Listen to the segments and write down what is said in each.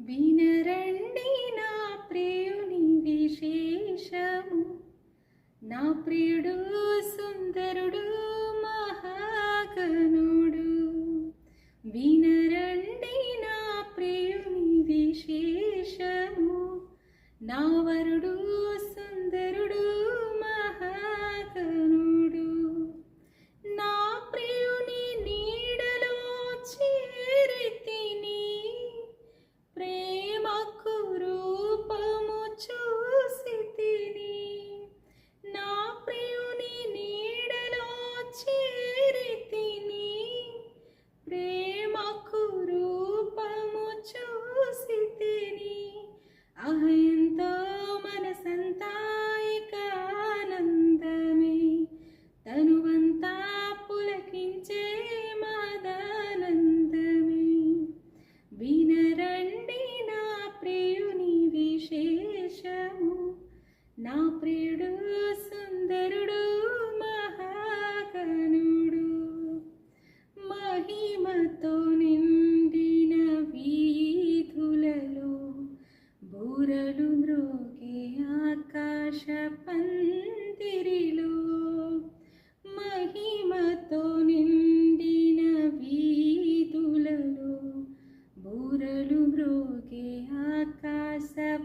వినరండి నా ప్రియుని విశేషము. నా ప్రియుడు సుందరుడు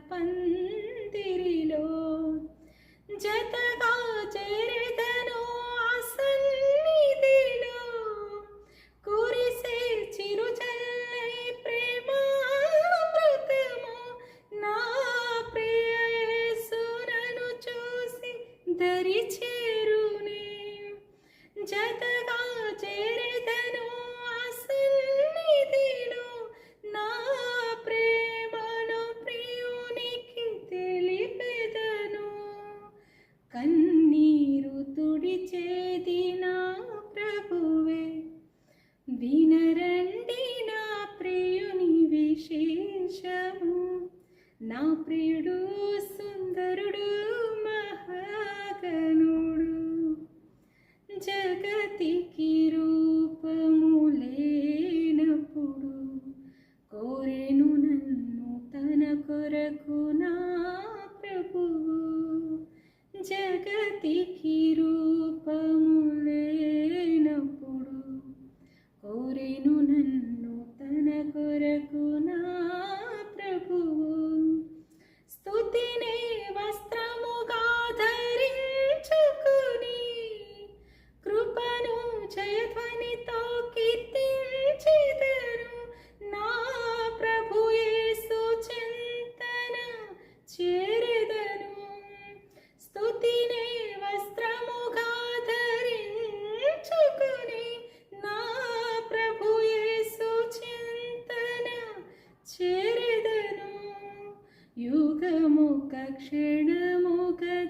పందిరిలో జతగా చేరదను అసన్నిధిలో కురిసే చిరుచల్లై ప్రేమామృతము నా ప్రియసురను చూసి ధరిచేరునే జతగా చేరు చేది నా ప్రభువే. వినరండి నా ప్రియుని విశేషము. నా ప్రియుడు సుందరుడు మహాగనుడు జగతికి రూపము లేనప్పుడు కోరెను నన్ను తన కొరకు నా ప్రభువు. జగతికి రూ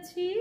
ti.